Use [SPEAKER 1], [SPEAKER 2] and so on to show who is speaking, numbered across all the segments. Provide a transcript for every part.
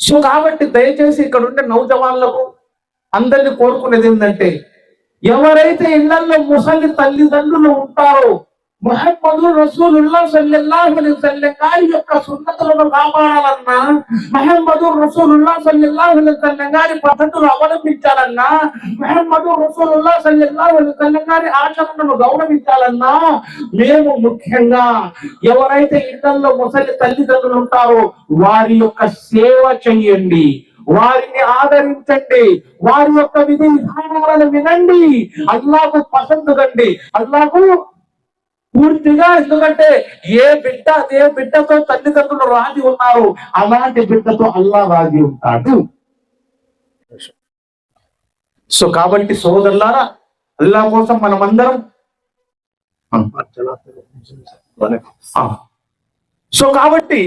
[SPEAKER 1] So కాబట్టి దయచేసి ఇక్కడ ఉండే నౌజవాన్లకు అందరినీ కోరుకునేది ఏంటంటే ఎవరైతే ఇళ్ళలో ముసలి తల్లిదండ్రులు ఉంటారో ముహమ్మదు రసూలుల్లా సల్లెల్లాహు అలైహి వసల్లం గారి యొక్క సున్నతులను కాపాడాలన్నా మహమ్మదు రసూలుల్లా సల్లెల్లాహు అలైహి వసల్లం గారి పద్ధతులు అవలంబించాలన్నా మహమ్మదు రసూలుల్లా సల్లెల్లాహు అలైహి వసల్లం గారి ఆచరణను గౌరవించాలన్నా మేము ముఖ్యంగా ఎవరైతే ఇళ్ళలో ముసలి తల్లిదండ్రులు ఉంటారో వారి యొక్క సేవ చెయ్యండి వారిని ఆదరించండి వారి యొక్క విధి విధానాలను వినండి అల్లాకు పసందుకండి అల్లాకు పూర్తిగా ఎందుకంటే ఏ బిడ్డ ఏ బిడ్డతో తల్లిదండ్రులు రాజీ ఉన్నారు అలాంటి బిడ్డతో అల్లా రాజీ ఉంటాడు. సో కాబట్టి సోదరులారా అల్లా కోసం మనమందరం సో కాబట్టి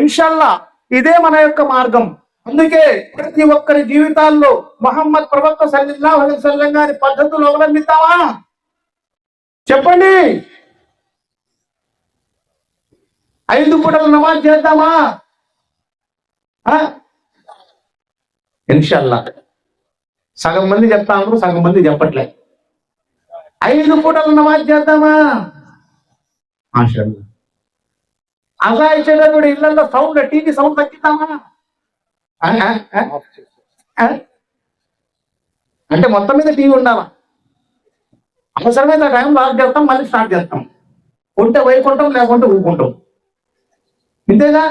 [SPEAKER 1] ఇన్షాల్లా ఇదే మన యొక్క మార్గం. అందుకే ప్రతి ఒక్కరి జీవితాల్లో మహమ్మద్ ప్రవక్త సల్లిల్లా అలైహి గారి పద్ధతులు అవలంబిస్తావా చెప్పండి. ఐదు పూటల నమాజ్ చేద్దామా? ఇన్షాల్లా. సగం మంది చెప్తాము సగం మంది చెప్పట్లే. ఐదు పూటల నమాజ్ చేద్దామా? మాషాల్లా. అలా ఇచ్చేటప్పుడు ఇళ్ళలో సౌండ్ టీవీ సౌండ్ తగ్గిద్దామా? అంటే మొత్తం మీద టీవీ ఉండాలా? అవసరమైతే టైం లాక్ చేస్తాం మళ్ళీ స్టార్ట్ చేస్తాం. ఉంటే వైకుంటాం లేకుంటే ఊకుంటాం ఇంతేగా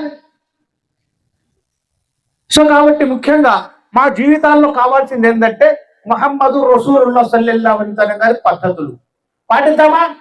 [SPEAKER 1] సో కాబట్టి ముఖ్యంగా మా జీవితాల్లో కావాల్సింది ఏంటంటే మహమ్మదు రసూలుల్లా సల్లెల్లా గారి పద్ధతులు. పాటిద్దామా?